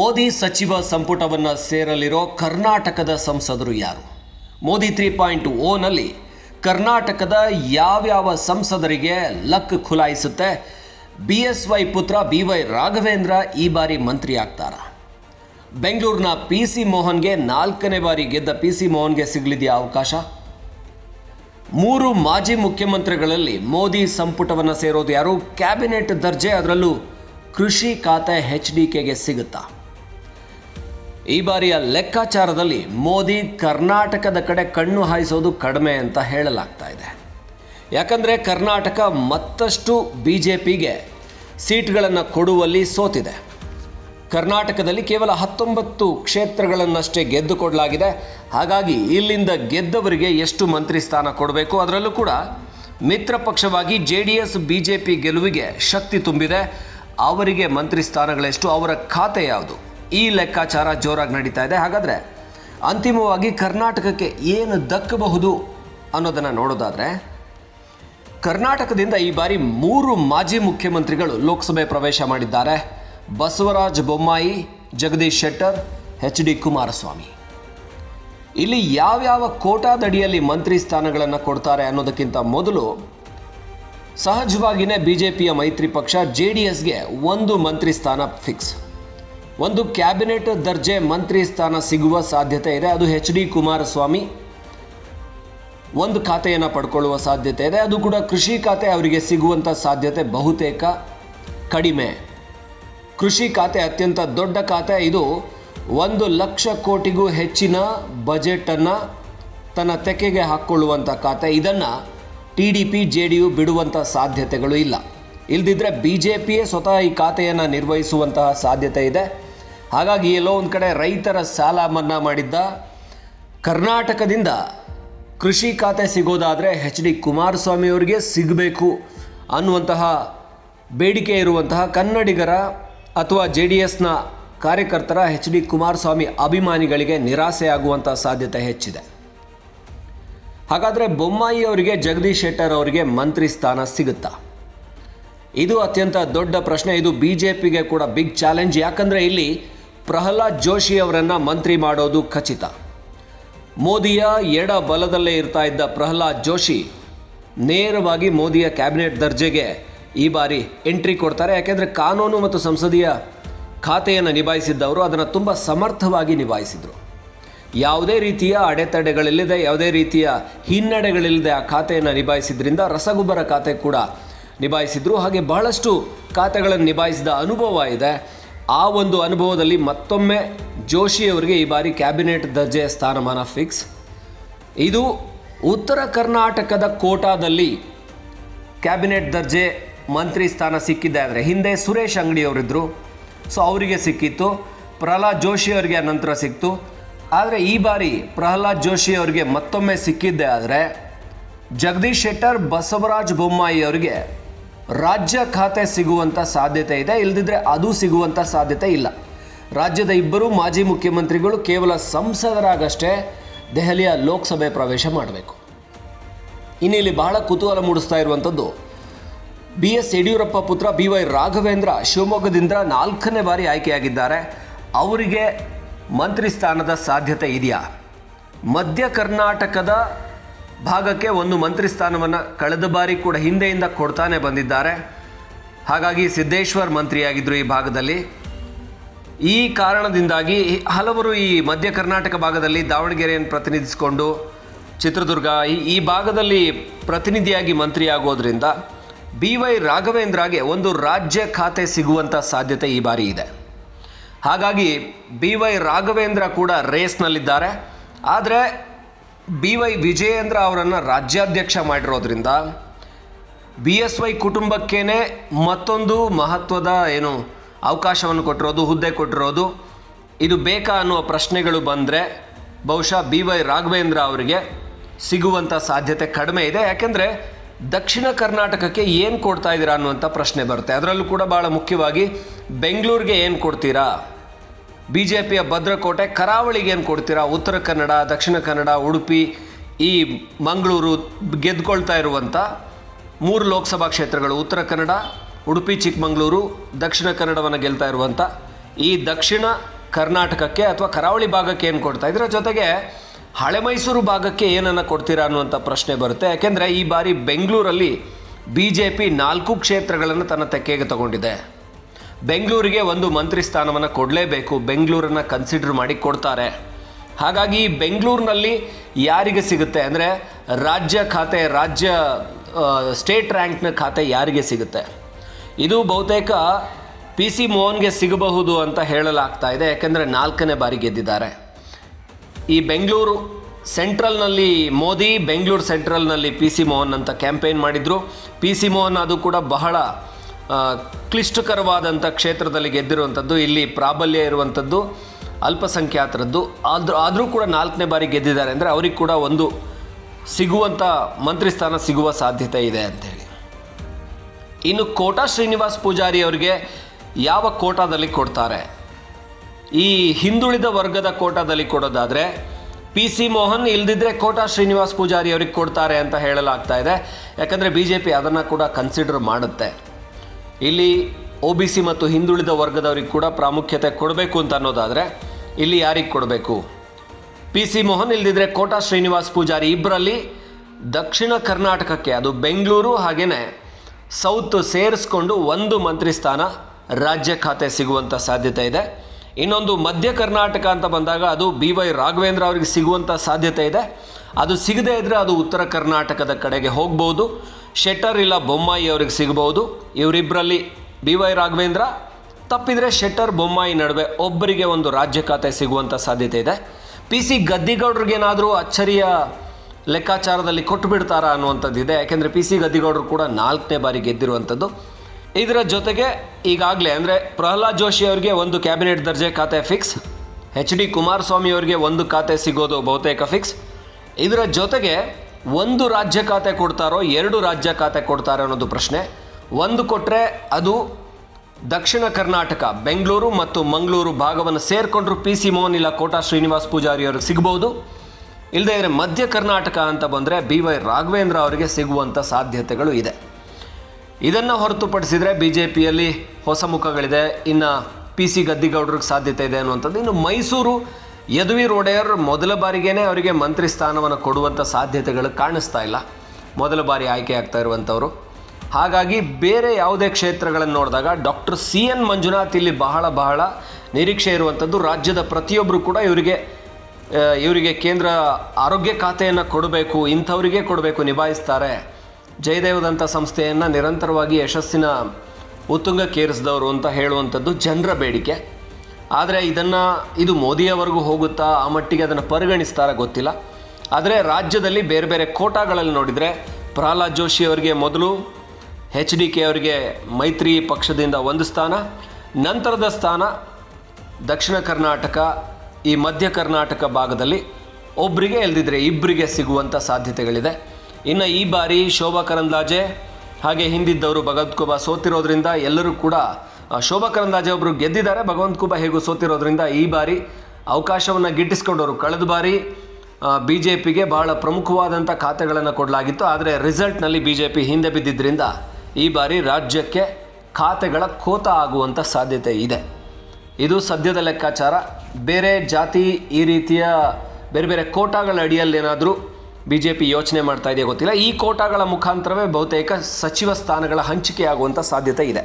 ಮೋದಿ ಸಚಿವ ಸಂಪುಟವನ್ನು ಸೇರಲಿರೋ ಕರ್ನಾಟಕದ ಸಂಸದರು ಯಾರು? ಮೋದಿ ತ್ರೀ ಪಾಯಿಂಟ್ ಓನಲ್ಲಿ ಕರ್ನಾಟಕದ ಯಾವ್ಯಾವ ಸಂಸದರಿಗೆ ಲಕ್ ಖುಲಾಯಿಸುತ್ತೆ? ಬಿ ಎಸ್ ವೈ ಪುತ್ರ ಬಿ ವೈ ರಾಘವೇಂದ್ರ ಈ ಬಾರಿ ಮಂತ್ರಿ ಆಗ್ತಾರ? ಬೆಂಗಳೂರಿನ ಪಿ ಸಿ ಮೋಹನ್ಗೆ ನಾಲ್ಕನೇ ಬಾರಿ ಗೆದ್ದ ಪಿ ಸಿ ಮೋಹನ್ಗೆ ಸಿಗಲಿದೆಯಾ ಅವಕಾಶ? ಮೂರು ಮಾಜಿ ಮುಖ್ಯಮಂತ್ರಿಗಳಲ್ಲಿ ಮೋದಿ ಸಂಪುಟವನ್ನು ಸೇರೋದು ಯಾರು? ಕ್ಯಾಬಿನೆಟ್ ದರ್ಜೆ ಅದರಲ್ಲೂ ಕೃಷಿ ಖಾತೆ ಎಚ್ ಡಿ ಕೆಗೆ ಸಿಗುತ್ತಾ? ಈ ಬಾರಿಯ ಲೆಕ್ಕಾಚಾರದಲ್ಲಿ ಮೋದಿ ಕರ್ನಾಟಕದ ಕಡೆ ಕಣ್ಣು ಹಾಯಿಸೋದು ಕಡಿಮೆ ಅಂತ ಹೇಳಲಾಗ್ತಾ ಇದೆ. ಯಾಕಂದರೆ ಕರ್ನಾಟಕ ಮತ್ತಷ್ಟು ಬಿ ಜೆ ಪಿಗೆ ಸೀಟ್ಗಳನ್ನು ಕೊಡುವಲ್ಲಿ ಸೋತಿದೆ. ಕರ್ನಾಟಕದಲ್ಲಿ ಕೇವಲ ಹತ್ತೊಂಬತ್ತು ಕ್ಷೇತ್ರಗಳನ್ನಷ್ಟೇ ಗೆದ್ದುಕೊಡಲಾಗಿದೆ ಹಾಗಾಗಿ ಇಲ್ಲಿಂದ ಗೆದ್ದವರಿಗೆ ಎಷ್ಟು ಮಂತ್ರಿ ಸ್ಥಾನ ಕೊಡಬೇಕು ಅದರಲ್ಲೂ ಕೂಡ ಮಿತ್ರ ಪಕ್ಷವಾಗಿ J D S B J P ಗೆಲುವಿಗೆ ಶಕ್ತಿ ತುಂಬಿದೆ. ಅವರಿಗೆ ಮಂತ್ರಿ ಸ್ಥಾನಗಳೆಷ್ಟು, ಅವರ ಖಾತೆ ಯಾವುದು? ಈ ಲೆಕ್ಕಾಚಾರ ಜೋರಾಗಿ ನಡೀತಾ ಇದೆ. ಹಾಗಾದರೆ ಅಂತಿಮವಾಗಿ ಕರ್ನಾಟಕಕ್ಕೆ ಏನು ದಕ್ಕಬಹುದು ಅನ್ನೋದನ್ನು ನೋಡೋದಾದರೆ, ಕರ್ನಾಟಕದಿಂದ ಈ ಬಾರಿ ಮೂರು ಮಾಜಿ ಮುಖ್ಯಮಂತ್ರಿಗಳು ಲೋಕಸಭೆ ಪ್ರವೇಶ ಮಾಡಿದ್ದಾರೆ. Basavaraj Bommai, Jagadish Shettar, H D Kumaraswamy. ಇಲ್ಲಿ ಯಾವ್ಯಾವ ಕೋಟಾದಡಿಯಲ್ಲಿ ಮಂತ್ರಿ ಸ್ಥಾನಗಳನ್ನು ಕೊಡ್ತಾರೆ ಅನ್ನೋದಕ್ಕಿಂತ ಮೊದಲು ಸಹಜವಾಗಿಯೇ ಬಿ ಜೆ ಪಿಯ ಮೈತ್ರಿ ಪಕ್ಷ ಜೆ ಡಿ ಎಸ್ಗೆ ಒಂದು ಮಂತ್ರಿ ಸ್ಥಾನ ಫಿಕ್ಸ್. ಒಂದು ಕ್ಯಾಬಿನೆಟ್ ದರ್ಜೆ ಮಂತ್ರಿ ಸ್ಥಾನ ಸಿಗುವ ಸಾಧ್ಯತೆ ಇದೆ. ಅದು ಎಚ್ ಡಿ ಕುಮಾರಸ್ವಾಮಿ ಒಂದು ಖಾತೆಯನ್ನು ಪಡ್ಕೊಳ್ಳುವ ಸಾಧ್ಯತೆ ಇದೆ. ಅದು ಕೂಡ ಕೃಷಿ ಖಾತೆ ಅವರಿಗೆ ಸಿಗುವಂಥ ಸಾಧ್ಯತೆ ಬಹುತೇಕ ಕಡಿಮೆ. ಕೃಷಿ ಖಾತೆ ಅತ್ಯಂತ ದೊಡ್ಡ ಖಾತೆ. ಇದು ಒಂದು ಲಕ್ಷ ಕೋಟಿಗೂ ಹೆಚ್ಚಿನ ಬಜೆಟನ್ನು ತನ್ನ ತೆಕ್ಕೆಗೆ ಹಾಕ್ಕೊಳ್ಳುವಂಥ ಖಾತೆ. ಇದನ್ನು T D P, J D U ಬಿಡುವಂಥ ಸಾಧ್ಯತೆಗಳು ಇಲ್ಲ. ಇಲ್ದಿದ್ರೆ ಬಿ ಜೆ ಪಿಯೇ ಸ್ವತಃ ಈ ಖಾತೆಯನ್ನು ನಿರ್ವಹಿಸುವಂತಹ ಸಾಧ್ಯತೆ ಇದೆ. ಹಾಗಾಗಿ ಎಲ್ಲೋ ಒಂದು ಕಡೆ ರೈತರ ಸಾಲ ಮನ್ನಾ ಮಾಡಿದ್ದ ಕರ್ನಾಟಕದಿಂದ ಕೃಷಿ ಖಾತೆ ಸಿಗೋದಾದರೆ ಎಚ್ ಡಿ ಕುಮಾರಸ್ವಾಮಿ ಅವರಿಗೆ ಸಿಗಬೇಕು ಅನ್ನುವಂತಹ ಬೇಡಿಕೆ ಇರುವಂತಹ ಕನ್ನಡಿಗರ ಅಥವಾ ಜೆ ಡಿ ಎಸ್ನ ಕಾರ್ಯಕರ್ತರ ಹೆಚ್ ಡಿ ಕುಮಾರಸ್ವಾಮಿ ಅಭಿಮಾನಿಗಳಿಗೆ ನಿರಾಸೆ ನಿರಾಸೆಯಾಗುವಂಥ ಸಾಧ್ಯತೆ ಹೆಚ್ಚಿದೆ. ಹಾಗಾದರೆ ಬೊಮ್ಮಾಯಿ ಅವರಿಗೆ, ಜಗದೀಶ್ ಶೆಟ್ಟರ್ ಅವರಿಗೆ ಮಂತ್ರಿ ಸ್ಥಾನ ಸಿಗುತ್ತಾ? ಇದು ಅತ್ಯಂತ ದೊಡ್ಡ ಪ್ರಶ್ನೆ. ಇದು ಬಿ ಜೆ ಪಿಗೆ ಕೂಡ ಬಿಗ್ ಚಾಲೆಂಜ್ ಯಾಕಂದರೆ ಇಲ್ಲಿ ಪ್ರಹ್ಲಾದ್ ಜೋಶಿ ಅವರನ್ನು ಮಂತ್ರಿ ಮಾಡೋದು ಖಚಿತ. ಮೋದಿಯ ಎಡ ಬಲದಲ್ಲೇ ಇರ್ತಾ ಇದ್ದ ಪ್ರಹ್ಲಾದ್ ಜೋಶಿ ನೇರವಾಗಿ ಮೋದಿಯ ಕ್ಯಾಬಿನೆಟ್ ದರ್ಜೆಗೆ ಈ ಬಾರಿ ಎಂಟ್ರಿ ಕೊಡ್ತಾರೆ. ಯಾಕೆಂದರೆ ಕಾನೂನು ಮತ್ತು ಸಂಸದೀಯ ಖಾತೆಯನ್ನು ನಿಭಾಯಿಸಿದ್ದವರು, ಅದನ್ನು ತುಂಬ ಸಮರ್ಥವಾಗಿ ನಿಭಾಯಿಸಿದರು. ಯಾವುದೇ ರೀತಿಯ ಅಡೆತಡೆಗಳಿಲ್ಲದೆ, ಯಾವುದೇ ರೀತಿಯ ಹಿನ್ನಡೆಗಳಿಲ್ಲದೆ ಆ ಖಾತೆಯನ್ನು ನಿಭಾಯಿಸಿದ್ರಿಂದ ರಸಗೊಬ್ಬರ ಖಾತೆ ಕೂಡ ನಿಭಾಯಿಸಿದ್ರು. ಹಾಗೆ ಬಹಳಷ್ಟು ಖಾತೆಗಳನ್ನು ನಿಭಾಯಿಸಿದ ಅನುಭವ ಇದೆ. ಆ ಒಂದು ಅನುಭವದಲ್ಲಿ ಮತ್ತೊಮ್ಮೆ ಜೋಶಿ ಅವರಿಗೆ ಈ ಬಾರಿ ಕ್ಯಾಬಿನೆಟ್ ದರ್ಜೆಯ ಸ್ಥಾನಮಾನ ಫಿಕ್ಸ್. ಇದು ಉತ್ತರ ಕರ್ನಾಟಕದ ಕೋಟಾದಲ್ಲಿ ಕ್ಯಾಬಿನೆಟ್ ದರ್ಜೆ ಮಂತ್ರಿ ಸ್ಥಾನ ಸಿಕ್ಕಿದ್ದೆ ಆದರೆ ಹಿಂದೆ ಸುರೇಶ್ ಅಂಗಡಿ ಅವರಿದ್ದರು ಸೊ ಅವರಿಗೆ ಸಿಕ್ಕಿತ್ತು. ಪ್ರಹ್ಲಾದ್ ಜೋಶಿ ಅವರಿಗೆ ನಂತರ ಸಿಕ್ತು. ಆದರೆ ಈ ಬಾರಿ ಪ್ರಹ್ಲಾದ್ ಜೋಶಿ ಅವರಿಗೆ ಮತ್ತೊಮ್ಮೆ ಸಿಕ್ಕಿದ್ದೆ ಆದರೆ ಜಗದೀಶ್ ಶೆಟ್ಟರ್ ಬಸವರಾಜ್ ಬೊಮ್ಮಾಯಿ ಅವರಿಗೆ ರಾಜ್ಯ ಖಾತೆ ಸಿಗುವಂಥ ಸಾಧ್ಯತೆ ಇದೆ ಇಲ್ಲದಿದ್ದರೆ ಅದು ಸಿಗುವಂಥ ಸಾಧ್ಯತೆ ಇಲ್ಲ. ರಾಜ್ಯದ ಇಬ್ಬರು ಮಾಜಿ ಮುಖ್ಯಮಂತ್ರಿಗಳು ಕೇವಲ ಸಂಸದರಾಗಷ್ಟೇ ದೆಹಲಿಯ ಲೋಕಸಭೆ ಪ್ರವೇಶ ಮಾಡಬೇಕು. ಇನ್ನು ಇಲ್ಲಿ ಬಹಳ ಕುತೂಹಲ ಮೂಡಿಸ್ತಾ ಇರುವಂಥದ್ದು ಬಿ ಎಸ್ ಯಡಿಯೂರಪ್ಪ ಪುತ್ರ ಬಿ ವೈ ರಾಘವೇಂದ್ರ ಶಿವಮೊಗ್ಗದಿಂದ ನಾಲ್ಕನೇ ಬಾರಿ ಆಯ್ಕೆಯಾಗಿದ್ದಾರೆ. ಅವರಿಗೆ ಮಂತ್ರಿ ಸ್ಥಾನದ ಸಾಧ್ಯತೆ ಇದೆಯಾ? ಮಧ್ಯ ಕರ್ನಾಟಕದ ಭಾಗಕ್ಕೆ ಒಂದು ಮಂತ್ರಿ ಸ್ಥಾನವನ್ನು ಕಳೆದ ಬಾರಿ ಕೂಡ ಹಿಂದೆಯಿಂದ ಕೊಡ್ತಾನೆ ಬಂದಿದ್ದಾರೆ. ಹಾಗಾಗಿ ಸಿದ್ದೇಶ್ವರ್ ಮಂತ್ರಿಯಾಗಿದ್ದರು ಈ ಭಾಗದಲ್ಲಿ. ಈ ಕಾರಣದಿಂದಾಗಿ ಹಲವರು ಈ ಮಧ್ಯ ಕರ್ನಾಟಕ ಭಾಗದಲ್ಲಿ ದಾವಣಗೆರೆಯನ್ನು ಪ್ರತಿನಿಧಿಸಿಕೊಂಡು ಚಿತ್ರದುರ್ಗ ಈ ಭಾಗದಲ್ಲಿ ಪ್ರತಿನಿಧಿಯಾಗಿ ಮಂತ್ರಿಯಾಗೋದ್ರಿಂದ ಬಿ ವೈ ರಾಘವೇಂದ್ರಗೆ ಒಂದು ರಾಜ್ಯ ಖಾತೆ ಸಿಗುವಂಥ ಸಾಧ್ಯತೆ ಈ ಬಾರಿ ಇದೆ. ಹಾಗಾಗಿ ಬಿ ವೈ ರಾಘವೇಂದ್ರ ಕೂಡ ರೇಸ್ನಲ್ಲಿದ್ದಾರೆ. ಆದರೆ ಬಿ ವೈ ವಿಜಯೇಂದ್ರ ಅವರನ್ನು ರಾಜ್ಯಾಧ್ಯಕ್ಷ ಮಾಡಿರೋದ್ರಿಂದ ಬಿ ಎಸ್ ವೈ ಕುಟುಂಬಕ್ಕೇ ಮತ್ತೊಂದು ಮಹತ್ವದ ಏನು ಅವಕಾಶವನ್ನು ಕೊಟ್ಟಿರೋದು, ಹುದ್ದೆ ಕೊಟ್ಟಿರೋದು. ಇದು ಬೇಕಾ ಅನ್ನುವ ಪ್ರಶ್ನೆಗಳು ಬಂದರೆ ಬಹುಶಃ ಬಿ ವೈ ರಾಘವೇಂದ್ರ ಅವರಿಗೆ ಸಿಗುವಂಥ ಸಾಧ್ಯತೆ ಕಡಿಮೆ ಇದೆ. ಯಾಕೆಂದರೆ ದಕ್ಷಿಣ ಕರ್ನಾಟಕಕ್ಕೆ ಏನು ಕೊಡ್ತಾ ಇದ್ದೀರಾ ಅನ್ನುವಂಥ ಪ್ರಶ್ನೆ ಬರುತ್ತೆ. ಅದರಲ್ಲೂ ಕೂಡ ಭಾಳ ಮುಖ್ಯವಾಗಿ ಬೆಂಗಳೂರಿಗೆ ಏನು ಕೊಡ್ತೀರಾ? ಬಿ ಜೆ ಪಿಯ ಭದ್ರಕೋಟೆ ಕರಾವಳಿಗೆ ಏನು ಕೊಡ್ತೀರಾ? ಉತ್ತರ ಕನ್ನಡ, ದಕ್ಷಿಣ ಕನ್ನಡ, ಉಡುಪಿ, ಈ ಮಂಗಳೂರು ಗೆದ್ಕೊಳ್ತಾ ಇರುವಂಥ ಮೂರು ಲೋಕಸಭಾ ಕ್ಷೇತ್ರಗಳು, ಉತ್ತರ ಕನ್ನಡ, ಉಡುಪಿ, ಚಿಕ್ಕಮಗಳೂರು, ದಕ್ಷಿಣ ಕನ್ನಡವನ್ನು ಗೆಲ್ತಾ ಇರುವಂಥ ಈ ದಕ್ಷಿಣ ಕರ್ನಾಟಕಕ್ಕೆ ಅಥವಾ ಕರಾವಳಿ ಭಾಗಕ್ಕೆ ಏನು ಕೊಡ್ತಾ ಇದರ ಜೊತೆಗೆ ಹಳೆ ಮೈಸೂರು ಭಾಗಕ್ಕೆ ಏನನ್ನು ಕೊಡ್ತೀರಾ ಅನ್ನುವಂಥ ಪ್ರಶ್ನೆ ಬರುತ್ತೆ. ಯಾಕೆಂದರೆ ಈ ಬಾರಿ ಬೆಂಗಳೂರಲ್ಲಿ ಬಿ ಜೆ ಪಿ ನಾಲ್ಕು ಕ್ಷೇತ್ರಗಳನ್ನು ತನ್ನ ತೆಕ್ಕೆಗೆ ತಗೊಂಡಿದೆ. ಬೆಂಗಳೂರಿಗೆ ಒಂದು ಮಂತ್ರಿ ಸ್ಥಾನವನ್ನು ಕೊಡಲೇಬೇಕು, ಬೆಂಗಳೂರನ್ನು ಕನ್ಸಿಡರ್ ಮಾಡಿ ಕೊಡ್ತಾರೆ. ಹಾಗಾಗಿ ಬೆಂಗಳೂರಿನಲ್ಲಿ ಯಾರಿಗೆ ಸಿಗುತ್ತೆ ಅಂದರೆ ರಾಜ್ಯ ಖಾತೆ, ರಾಜ್ಯ ಸ್ಟೇಟ್ ರ್ಯಾಂಕ್ನ ಖಾತೆ ಯಾರಿಗೆ ಸಿಗುತ್ತೆ? ಇದು ಬಹುತೇಕ ಪಿ ಸಿ ಮೋಹನ್ಗೆ ಸಿಗಬಹುದು ಅಂತ ಹೇಳಲಾಗ್ತಾ ಇದೆ, ಯಾಕೆಂದರೆ ನಾಲ್ಕನೇ ಬಾರಿ ಗೆದ್ದಿದ್ದಾರೆ. ಈ ಬೆಂಗಳೂರು ಸೆಂಟ್ರಲ್ನಲ್ಲಿ ಮೋದಿ, ಬೆಂಗಳೂರು ಸೆಂಟ್ರಲ್ನಲ್ಲಿ ಪಿ ಸಿ ಮೋಹನ್ ಅಂತ ಕ್ಯಾಂಪೇನ್ ಮಾಡಿದರು. ಪಿ ಸಿ ಮೋಹನ್ ಅದು ಕೂಡ ಬಹಳ ಕ್ಲಿಷ್ಟಕರವಾದಂಥ ಕ್ಷೇತ್ರದಲ್ಲಿ ಗೆದ್ದಿರುವಂಥದ್ದು, ಇಲ್ಲಿ ಪ್ರಾಬಲ್ಯ ಇರುವಂಥದ್ದು, ಅಲ್ಪಸಂಖ್ಯಾತರದ್ದು. ಆದರೂ ಆದರೂ ಕೂಡ ನಾಲ್ಕನೇ ಬಾರಿ ಗೆದ್ದಿದ್ದಾರೆ ಅಂದರೆ ಅವ್ರಿಗೆ ಕೂಡ ಒಂದು ಸಿಗುವಂಥ ಮಂತ್ರಿ ಸ್ಥಾನ ಸಿಗುವ ಸಾಧ್ಯತೆ ಇದೆ ಅಂತೇಳಿ. ಇನ್ನು ಕೋಟಾ ಶ್ರೀನಿವಾಸ್ ಪೂಜಾರಿ ಅವರಿಗೆ ಯಾವ ಕೋಟಾದಲ್ಲಿ ಕೊಡ್ತಾರೆ? ಈ ಹಿಂದುಳಿದ ವರ್ಗದ ಕೋಟಾದಲ್ಲಿ ಕೊಡೋದಾದರೆ, ಪಿ ಸಿ ಮೋಹನ್ ಇಲ್ದಿದ್ರೆ ಕೋಟಾ ಶ್ರೀನಿವಾಸ್ ಪೂಜಾರಿ ಅವ್ರಿಗೆ ಕೊಡ್ತಾರೆ ಅಂತ ಹೇಳಲಾಗ್ತಾ ಇದೆ. ಯಾಕಂದರೆ ಬಿ ಜೆ ಪಿ ಅದನ್ನು ಕೂಡ ಕನ್ಸಿಡರ್ ಮಾಡುತ್ತೆ. ಇಲ್ಲಿ ಒ ಬಿ ಸಿ ಮತ್ತು ಹಿಂದುಳಿದ ವರ್ಗದವ್ರಿಗೆ ಕೂಡ ಪ್ರಾಮುಖ್ಯತೆ ಕೊಡಬೇಕು ಅಂತ ಅನ್ನೋದಾದರೆ ಇಲ್ಲಿ ಯಾರಿಗೆ ಕೊಡಬೇಕು? ಪಿ ಸಿ ಮೋಹನ್, ಇಲ್ದಿದ್ರೆ ಕೋಟಾ ಶ್ರೀನಿವಾಸ್ ಪೂಜಾರಿ ಇಬ್ಬರಲ್ಲಿ ದಕ್ಷಿಣ ಕರ್ನಾಟಕಕ್ಕೆ, ಅದು ಬೆಂಗಳೂರು ಹಾಗೆಯೇ ಸೌತ್ ಸೇರಿಸ್ಕೊಂಡು ಒಂದು ಮಂತ್ರಿ ಸ್ಥಾನ ರಾಜ್ಯ ಖಾತೆ ಸಿಗುವಂಥ ಸಾಧ್ಯತೆ ಇದೆ. ಇನ್ನೊಂದು ಮಧ್ಯ ಕರ್ನಾಟಕ ಅಂತ ಬಂದಾಗ ಅದು ಬಿ ವೈ ರಾಘವೇಂದ್ರ ಅವರಿಗೆ ಸಿಗುವಂಥ ಸಾಧ್ಯತೆ ಇದೆ. ಅದು ಸಿಗದೇ ಇದ್ದರೆ ಅದು ಉತ್ತರ ಕರ್ನಾಟಕದ ಕಡೆಗೆ ಹೋಗ್ಬೋದು. ಶೆಟ್ಟರ್ ಇಲ್ಲ ಬೊಮ್ಮಾಯಿ ಅವ್ರಿಗೆ ಸಿಗಬಹುದು. ಇವರಿಬ್ಬರಲ್ಲಿ ಬಿ ವೈ ರಾಘವೇಂದ್ರ. ತಪ್ಪಿದರೆ ಶೆಟ್ಟರ್, ಬೊಮ್ಮಾಯಿ ನಡುವೆ ಒಬ್ಬರಿಗೆ ಒಂದು ರಾಜ್ಯ ಖಾತೆ ಸಿಗುವಂಥ ಸಾಧ್ಯತೆ ಇದೆ. ಪಿ ಸಿ ಗದ್ದಿಗೌಡ್ರಿಗೇನಾದರೂ ಅಚ್ಚರಿಯ ಲೆಕ್ಕಾಚಾರದಲ್ಲಿ ಕೊಟ್ಟು ಬಿಡ್ತಾರಾ ಅನ್ನುವಂಥದ್ದು ಇದೆ ಯಾಕೆಂದರೆ ಪಿ ಸಿ ಗದ್ದಿಗೌಡರು ಕೂಡ ನಾಲ್ಕನೇ ಬಾರಿ ಗೆದ್ದಿರುವಂಥದ್ದು. ಇದರ ಜೊತೆಗೆ ಈಗಾಗಲೇ ಅಂದರೆ ಪ್ರಹ್ಲಾದ್ ಜೋಶಿ ಅವರಿಗೆ ಒಂದು ಕ್ಯಾಬಿನೆಟ್ ದರ್ಜೆ ಖಾತೆ ಫಿಕ್ಸ್. ಎಚ್ ಡಿ ಕುಮಾರಸ್ವಾಮಿ ಅವರಿಗೆ ಒಂದು ಖಾತೆ ಸಿಗೋದು ಬಹುತೇಕ ಫಿಕ್ಸ್. ಇದರ ಜೊತೆಗೆ ಒಂದು ರಾಜ್ಯ ಖಾತೆ ಕೊಡ್ತಾರೋ ಎರಡು ರಾಜ್ಯ ಖಾತೆ ಕೊಡ್ತಾರೋ ಅನ್ನೋದು ಪ್ರಶ್ನೆ. ಒಂದು ಕೊಟ್ಟರೆ ಅದು ದಕ್ಷಿಣ ಕರ್ನಾಟಕ, ಬೆಂಗಳೂರು ಮತ್ತು ಮಂಗಳೂರು ಭಾಗವನ್ನು ಸೇರಿಕೊಂಡ್ರು ಪಿ ಸಿ ಮೋಹನ್ ಇಲ್ಲ, ಕೋಟಾ ಶ್ರೀನಿವಾಸ್ ಪೂಜಾರಿ ಅವ್ರಿಗೆ ಸಿಗ್ಬೋದು. ಇಲ್ಲದೇ ಇದ್ರೆ ಮಧ್ಯ ಕರ್ನಾಟಕ ಅಂತ ಬಂದರೆ ಬಿ ವೈ ರಾಘವೇಂದ್ರ ಅವರಿಗೆ ಸಿಗುವಂಥ ಸಾಧ್ಯತೆಗಳು ಇದೆ. ಇದನ್ನು ಹೊರತುಪಡಿಸಿದರೆ ಬಿ ಜೆ ಪಿಯಲ್ಲಿ ಹೊಸ ಮುಖಗಳಿದೆ. ಇನ್ನು ಪಿ ಸಿ ಗದ್ದಿಗೌಡರಿಗೆ ಸಾಧ್ಯತೆ ಇದೆ ಅನ್ನುವಂಥದ್ದು. ಇನ್ನು ಮೈಸೂರು ಯದುವೀರ್ ಒಡೆಯರ್ ಮೊದಲ ಬಾರಿಗೇನೆ ಅವರಿಗೆ ಮಂತ್ರಿ ಸ್ಥಾನವನ್ನು ಕೊಡುವಂಥ ಸಾಧ್ಯತೆಗಳು ಕಾಣಿಸ್ತಾ ಇಲ್ಲ. ಮೊದಲ ಬಾರಿ ಆಯ್ಕೆ ಆಗ್ತಾ ಇರುವಂಥವರು ಹಾಗಾಗಿ ಬೇರೆ ಯಾವುದೇ ಕ್ಷೇತ್ರಗಳನ್ನು ನೋಡಿದಾಗ ಡಾಕ್ಟರ್ ಸಿ ಎನ್ ಮಂಜುನಾಥ್ ಇಲ್ಲಿ ಬಹಳ ಬಹಳ ನಿರೀಕ್ಷೆ ಇರುವಂಥದ್ದು ರಾಜ್ಯದ ಪ್ರತಿಯೊಬ್ಬರು ಕೂಡ ಇವರಿಗೆ ಇವರಿಗೆ ಕೇಂದ್ರ ಆರೋಗ್ಯ ಖಾತೆಯನ್ನು ಕೊಡಬೇಕು, ಇಂಥವರಿಗೆ ಕೊಡಬೇಕು ನಿಭಾಯಿಸ್ತಾರೆ. ಜಯದೇವದಂಥ ಸಂಸ್ಥೆಯನ್ನು ನಿರಂತರವಾಗಿ ಯಶಸ್ಸಿನ ಉತ್ತುಂಗಕ್ಕೇರಿಸಿದವರು ಅಂತ ಹೇಳುವಂಥದ್ದು ಜನರ ಬೇಡಿಕೆ. ಆದರೆ ಇದನ್ನು ಇದು ಮೋದಿಯವರೆಗೂ ಹೋಗುತ್ತಾ ಆ ಮಟ್ಟಿಗೆ ಅದನ್ನು ಪರಿಗಣಿಸ್ತಾರ ಗೊತ್ತಿಲ್ಲ. ಆದರೆ ರಾಜ್ಯದಲ್ಲಿ ಬೇರೆ ಬೇರೆ ಕೋಟಾಗಳಲ್ಲಿ ನೋಡಿದರೆ ಪ್ರಹ್ಲಾದ್ ಜೋಶಿ ಅವರಿಗೆ ಮೊದಲು, ಎಚ್ ಡಿ ಕೆ ಅವರಿಗೆ ಮೈತ್ರಿ ಪಕ್ಷದಿಂದ ಒಂದು ಸ್ಥಾನ, ನಂತರದ ಸ್ಥಾನ ದಕ್ಷಿಣ ಕರ್ನಾಟಕ, ಈ ಮಧ್ಯ ಕರ್ನಾಟಕ ಭಾಗದಲ್ಲಿ ಒಬ್ಬರಿಗೆ ಎಲ್ದಿದ್ರೆ ಇಬ್ಬರಿಗೆ ಸಿಗುವಂಥ ಸಾಧ್ಯತೆಗಳಿದೆ. ಇನ್ನು ಈ ಬಾರಿ ಶೋಭಾ ಕರಂದ್ಲಾಜೆ ಹಾಗೆ ಹಿಂದಿದ್ದವರು ಭಗತ್ ಕುಬಾ ಸೋತಿರೋದ್ರಿಂದ ಎಲ್ಲರೂ ಕೂಡ ಶೋಭಾ ಕರಂದಾಜೆ ಒಬ್ಬರು ಗೆದ್ದಿದ್ದಾರೆ. ಭಗವಂತ ಕುಬಾ ಹೇಗೂ ಸೋತಿರೋದ್ರಿಂದ ಈ ಬಾರಿ ಅವಕಾಶವನ್ನು ಗಿಟ್ಟಿಸ್ಕೊಂಡವರು. ಕಳೆದ ಬಾರಿ ಬಿ ಜೆ ಪಿಗೆ ಬಹಳ ಪ್ರಮುಖವಾದಂಥ ಖಾತೆಗಳನ್ನು ಕೊಡಲಾಗಿತ್ತು. ಆದರೆ ರಿಸಲ್ಟ್ನಲ್ಲಿ ಬಿ ಜೆ ಪಿ ಹಿಂದೆ ಬಿದ್ದಿದ್ದರಿಂದ ಈ ಬಾರಿ ರಾಜ್ಯಕ್ಕೆ ಖಾತೆಗಳ ಕೋತ ಆಗುವಂಥ ಸಾಧ್ಯತೆ ಇದೆ. ಇದು ಸದ್ಯದ ಲೆಕ್ಕಾಚಾರ. ಬೇರೆ ಜಾತಿ, ಈ ರೀತಿಯ ಬೇರೆ ಬೇರೆ ಕೋಟಾಗಳ ಅಡಿಯಲ್ಲಿ ಏನಾದರೂ ಬಿ ಜೆ ಪಿ ಯೋಚನೆ ಮಾಡ್ತಾ ಇದೆಯಾ ಗೊತ್ತಿಲ್ಲ. ಈ ಕೋಟಾಗಳ ಮುಖಾಂತರವೇ ಬಹುತೇಕ ಸಚಿವ ಸ್ಥಾನಗಳ ಹಂಚಿಕೆಯಾಗುವಂಥ ಸಾಧ್ಯತೆ ಇದೆ.